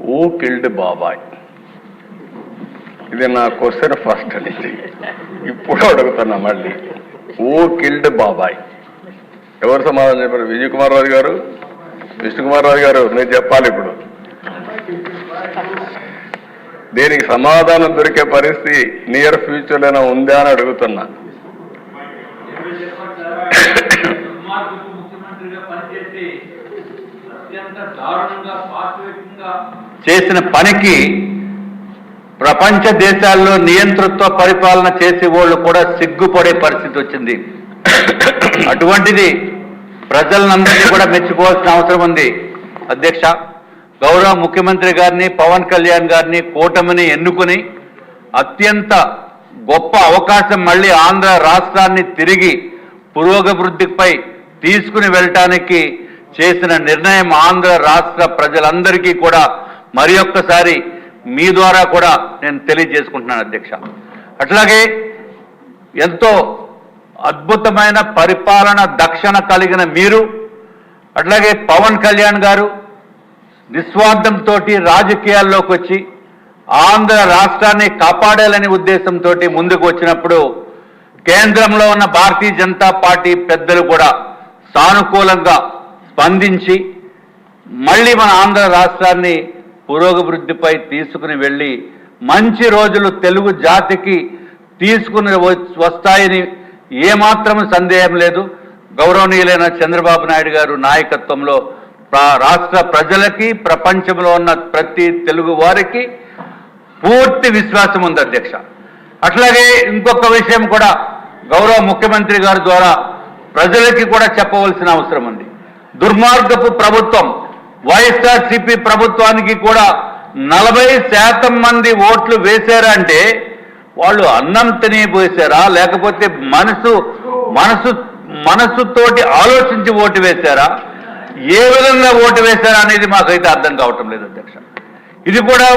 ఓ killed బాబాయ్. ఇది నా క్వశ్చన్ ఫస్ట్ నుంచి ఇప్పుడు అడుగుతున్నా మళ్ళీ. ఓ కిల్డ్ బాబాయ్. ఎవరు సమాధానం చెప్పారు? విజయ్ కుమార్ రాజు గారు? విష్ణు కుమార్ రాజు గారు మీరు చెప్పాలి ఇప్పుడు. దీనికి సమాధానం దొరికే పరిస్థితి నియర్ ఫ్యూచర్లోనే ఉందా అని అడుగుతున్నా. చేసిన పనికి ప్రపంచ దేశాల్లో నియంతృత్వ పరిపాలన చేసే వాళ్ళు కూడా సిగ్గుపడే పరిస్థితి వచ్చింది. అటువంటిది ప్రజలందరినీ కూడా మెచ్చుకోవాల్సిన అవసరం ఉంది. అధ్యక్ష గౌరవ ముఖ్యమంత్రి గారిని పవన్ కళ్యాణ్ గారిని కూటమిని ఎన్నుకుని అత్యంత గొప్ప అవకాశం మళ్ళీ ఆంధ్ర రాష్ట్రాన్ని తిరిగి పురోగభివృద్ధిపై తీసుకుని వెళ్ళటానికి చేసిన నిర్ణయం ఆంధ్ర రాష్ట్ర ప్రజలందరికీ కూడా మరి ఒక్కసారి మీ ద్వారా కూడా నేను తెలియజేసుకుంటున్నాను అధ్యక్ష. అట్లాగే ఎంతో అద్భుతమైన పరిపాలన దక్షణ కలిగిన మీరు అట్లాగే పవన్ కళ్యాణ్ గారు నిస్వార్థంతో రాజకీయాల్లోకి వచ్చి ఆంధ్ర రాష్ట్రాన్ని కాపాడాలనే ఉద్దేశంతో ముందుకు వచ్చినప్పుడు కేంద్రంలో ఉన్న భారతీయ జనతా పార్టీ పెద్దలు కూడా సానుకూలంగా స్పందించి మళ్ళీ మన ఆంధ్ర రాష్ట్రాన్ని పురోగభివృద్ధిపై తీసుకుని వెళ్ళి మంచి రోజులు తెలుగు జాతికి తీసుకుని వస్తాయని ఏమాత్రం సందేహం లేదు. గౌరవనీయులైన చంద్రబాబు నాయుడు గారు నాయకత్వంలో ప్రా- రాష్ట్ర ప్రజలకి ప్రపంచంలో ఉన్న ప్రతి తెలుగు వారికి పూర్తి విశ్వాసం ఉంది అధ్యక్ష. అట్లాగే ఇంకొక విషయం కూడా గౌరవ ముఖ్యమంత్రి గారి ద్వారా ప్రజలకి కూడా చెప్పవలసిన అవసరం ఉంది. దుర్మార్గపు ప్రభుత్వం. వైఎస్ఆర్సిపి ప్రభుత్వానికి కూడా నలభై శాతం మంది ఓట్లు వేశారంటే వాళ్ళు అన్నం తినిపోసారా లేకపోతే మనసు మనసు మనసుతోటి ఆలోచించి ఓటు వేశారా? ఏ విధంగా ఓటు వేశారా అనేది మాకైతే అర్థం కావటం లేదు అధ్యక్ష. ఇది కూడా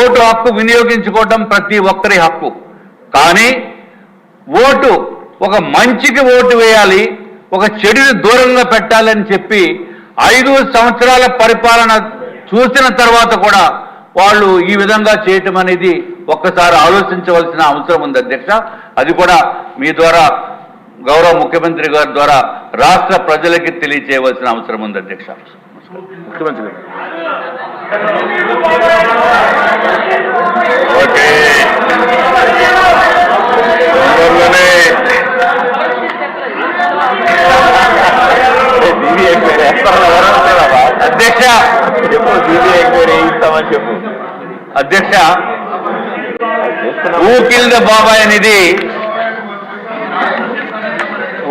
ఓటు హక్కు వినియోగించుకోవటం ప్రతి ఒక్కరి హక్కు. కానీ ఓటు ఒక మంచికి ఓటు వేయాలి ఒక చెడుని దూరంగా పెట్టాలని చెప్పి ఐదు సంవత్సరాల పరిపాలన చూసిన తర్వాత కూడా వాళ్ళు ఈ విధంగా చేయటం అనేది ఒక్కసారి ఆలోచించవలసిన అవసరం ఉంది అధ్యక్ష. అది కూడా మీ ద్వారా గౌరవ ముఖ్యమంత్రి గారి ద్వారా రాష్ట్ర ప్రజలకి తెలియచేయవలసిన అవసరం ఉంది అధ్యక్ష. ముఖ్యమంత్రి గారు. ఓకే. బీబీ అయిపోయినా ఎక్కడ అధ్యక్ష. చెప్పు బీబీ ఎంక్వైరీ ఇస్తామని చెప్పు. అధ్యక్ష. హూ కిల్ ద బాబాయ్ అనేది?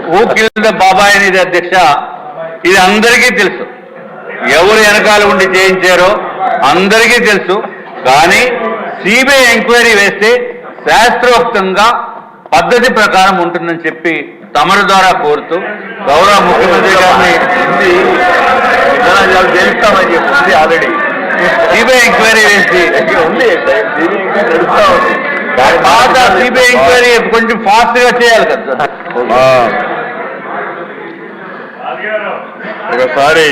హూ కిల్ ద బాబాయ్ అనేది అధ్యక్ష? ఇది అందరికీ తెలుసు. ఎవరు వెనకాల ఉండి చేయించారో అందరికీ తెలుసు. కానీ సిబిఐ ఎంక్వైరీ వేస్తే శాస్త్రోక్తంగా పద్ధతి ప్రకారం ఉంటుందని చెప్పి తమరి ద్వారా కోరుతూ గౌరవ ముఖ్యమంత్రి గారిని ఉంది విధానాలు తెలుస్తామని చెప్పింది ఆల్రెడీ సిబిఐ ఎంక్వైరీ వేసి ఉంది సిబిఐ ఎంక్వైరీ నడుస్తా ఉంది. దాని పాత సిబిఐ ఎంక్వైరీ కొంచెం ఫాస్ట్గా చేయాలి కదా. ఒకసారి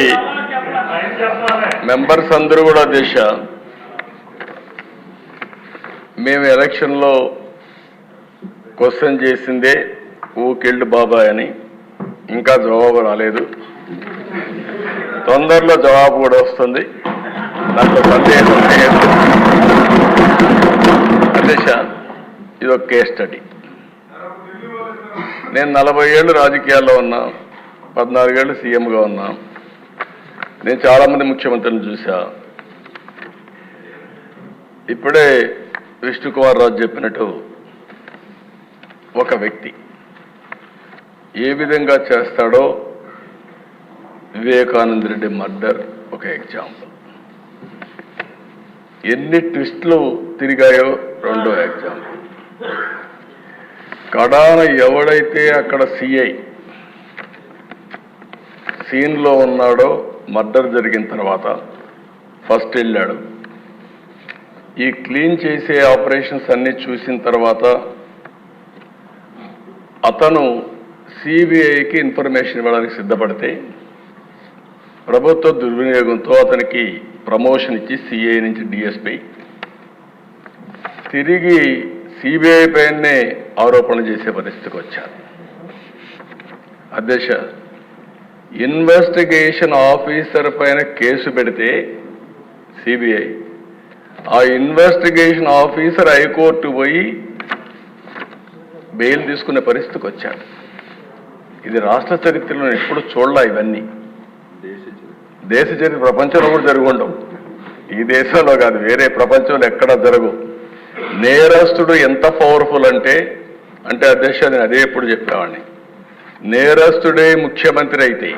మెంబర్స్ అందరూ కూడా దిశ. మేము ఎలక్షన్లో క్వశ్చన్ చేసిందే ఊ బాబాయ్ అని ఇంకా జవాబు రాలేదు. తొందరలో జవాబు కూడా వస్తుంది. దాంట్లో సందేహం లేదు. అధ్యక్ష ఇది ఒక కేస్ స్టడీ నేను నలభై ఏళ్ళు రాజకీయాల్లో ఉన్నా పద్నాలుగేళ్ళు సీఎంగా ఉన్నా నేను చాలామంది ముఖ్యమంత్రిని చూసా. ఇప్పుడే విష్ణుకుమార్ రాజు చెప్పినట్టు ఒక వ్యక్తి ఏ విధంగా చేస్తాడో వివేకానంద రెడ్డి మర్డర్ ఒక ఎగ్జాంపుల్. ఎన్ని ట్విస్ట్లు తిరిగాయో రెండో ఎగ్జాంపుల్. కడాన ఎవడైతే అక్కడ సిఐ సీన్లో ఉన్నాడో మర్డర్ జరిగిన తర్వాత ఫస్ట్ వెళ్ళాడు. ఈ క్లీన్ చేసే ఆపరేషన్స్ అన్నీ చూసిన తర్వాత అతను సిబిఐకి ఇన్ఫర్మేషన్ ఇవ్వడానికి సిద్ధపడితే ప్రభుత్వ దుర్వినియోగంతో అతనికి ప్రమోషన్ ఇచ్చి సిఐ నుంచి డిఎస్పి తిరిగి సిబిఐ పైనే ఆరోపణలు చేసే పరిస్థితికి వచ్చారు. అధ్యక్ష ఇన్వెస్టిగేషన్ ఆఫీసర్ పైన కేసు పెడితే సిబిఐ ఆ ఇన్వెస్టిగేషన్ ఆఫీసర్ హైకోర్టు పోయి బెయిల్ తీసుకునే పరిస్థితికి వచ్చాడు ఇది రాష్ట్ర చరిత్రలో ఎప్పుడు చూడలా ఇవన్నీ. దేశ చరిత్ర ప్రపంచంలో కూడా జరిగి ఈ దేశంలో కాదు వేరే ప్రపంచంలో ఎక్కడా జరగవు నేరస్తుడు ఎంత పవర్ఫుల్ అంటే అంటే అధ్యక్ష నేను అదే ఎప్పుడు చెప్పేవాడిని. నేరస్తుడే ముఖ్యమంత్రి అయితే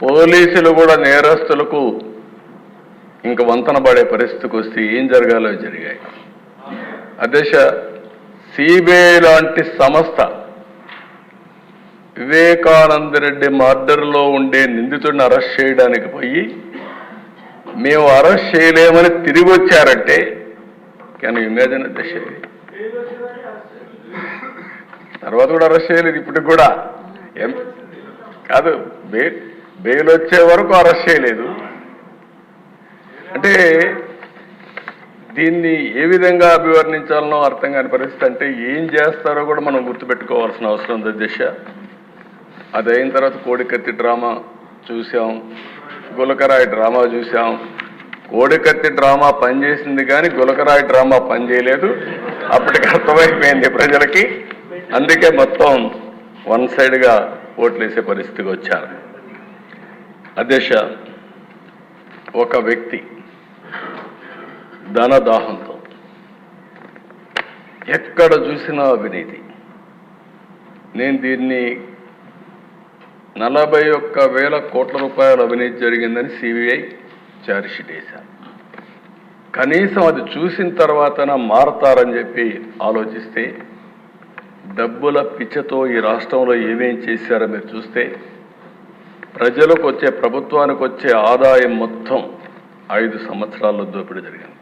పోలీసులు కూడా నేరస్తులకు ఇంక వంతన పడే పరిస్థితికి వస్తే ఏం జరగాలో జరిగాయి. అధ్యక్ష సిబిఐ లాంటి సంస్థ వివేకానంద రెడ్డి మర్డర్లో ఉండే నిందితుడిని అరెస్ట్ చేయడానికి పోయి మేము అరెస్ట్ చేయలేమని తిరిగి వచ్చారంటే కానీ ఇమేజిన్ అధ్యక్ష తర్వాత కూడా అరెస్ట్ చేయలేదు ఇప్పటికి కూడా. ఎం కాదు బే బెయిల్ వచ్చే వరకు అరెస్ట్ చేయలేదు. అంటే దీన్ని ఏ విధంగా అభివర్ణించాలనో అర్థం కాని పరిస్థితి అంటే ఏం చేస్తారో కూడా మనం గుర్తుపెట్టుకోవాల్సిన అవసరం ఉంది దిశ. అది అయిన తర్వాత కోడికత్తి డ్రామా చూసాం గులకరాయి డ్రామా చూసాం కోడికత్తి డ్రామా పనిచేసింది కానీ గులకరాయి డ్రామా పనిచేయలేదు. అప్పటికి అర్థమైపోయింది ప్రజలకి. అందుకే మొత్తం వన్ సైడ్గా ఓట్లేసే పరిస్థితికి వచ్చారు. అధ్యక్ష ఒక వ్యక్తి ధనదాహంతో ఎక్కడ చూసినా అవినీతి. నేను దీన్ని నలభై ఒక్క వేల కోట్ల రూపాయల అవినీతి జరిగిందని సిబిఐ ఛార్జ్షీట్ వేశారు. కనీసం అది చూసిన తర్వాతన మారతారని చెప్పి ఆలోచిస్తే డబ్బుల పిచ్చతో ఈ రాష్ట్రంలో ఏమేం చేశారో మీరు చూస్తే ప్రజలకు వచ్చే ప్రభుత్వానికి వచ్చే ఆదాయం మొత్తం ఐదు సంవత్సరాల్లో దోపిడీ జరిగింది.